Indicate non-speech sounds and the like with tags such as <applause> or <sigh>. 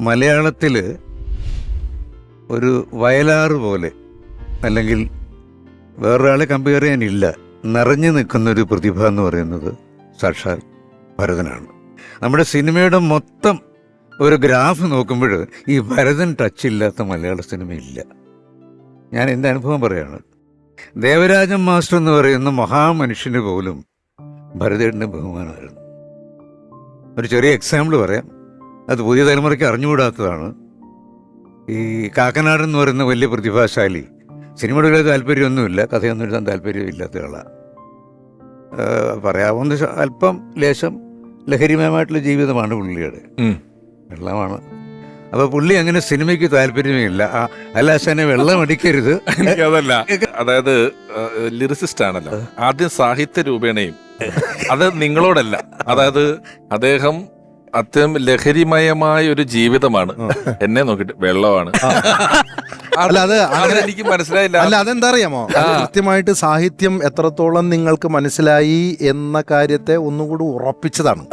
മലയാളത്തിൽ ഒരു വയലാറ് പോലെ അല്ലെങ്കിൽ വേറൊരാളെ കമ്പയർ ചെയ്യാനില്ല നിറഞ്ഞു നിൽക്കുന്ന ഒരു പ്രതിഭ എന്ന് പറയുന്നത് സാക്ഷാൽ ഭരതനാണ്. നമ്മുടെ സിനിമയുടെ മൊത്തം ഒരു ഗ്രാഫ് നോക്കുമ്പോൾ ഈ ഭരതൻ ടച്ച് ഇല്ലാത്ത മലയാള സിനിമയില്ല. ഞാൻ എന്റെ അനുഭവം പറയാണ് ദേവരാജൻ മാസ്റ്റർ എന്ന് പറയുന്ന മഹാമനുഷ്യന് പോലും ഭരതേടിന്റെ ബഹുമാനമായിരുന്നു. ഒരു ചെറിയ എക്സാമ്പിൾ പറയാം. അത് പുതിയ തലമുറയ്ക്ക് അറിഞ്ഞുകൂടാത്തതാണ്. ഈ കാക്കനാടൻ എന്ന് പറയുന്ന വലിയ പ്രതിഭാശാലി സിനിമയുടെ താല്പര്യമൊന്നുമില്ല കഥയൊന്നും എഴുതാൻ താല്പര്യമില്ലാത്ത ആളാണ് പറയാവുന്ന അല്പം ലേശം ലഹരിമയമായിട്ടുള്ള ജീവിതമാണ് പുള്ളിയുടെ. വെള്ളമാണ്. അപ്പൊ പുള്ളി അങ്ങനെ സിനിമയ്ക്ക് താല്പര്യമേ ഇല്ല അല്ലാശനെ വെള്ളം അടിക്കരുത്. <laughs> അതല്ല അതായത് ലിറിസിസ്റ്റ് ആണല്ലോ ആദ്യം സാഹിത്യ രൂപേണയും അത് നിങ്ങളോടല്ല. അതായത് അദ്ദേഹം അത്യം ലഹരിമയമായ ഒരു ജീവിതമാണ്. എന്നെ നോക്കിട്ട് വെള്ളമാണ്. അല്ല, അത് അങ്ങനെ- എനിക്ക് മനസ്സിലായില്ല. അല്ല അതെന്താ അറിയാമോ കൃത്യമായിട്ട് സാഹിത്യം എത്രത്തോളം നിങ്ങൾക്ക് മനസ്സിലായി എന്ന കാര്യത്തെ ഒന്നുകൂടി ഉറപ്പിച്ചതാണ്.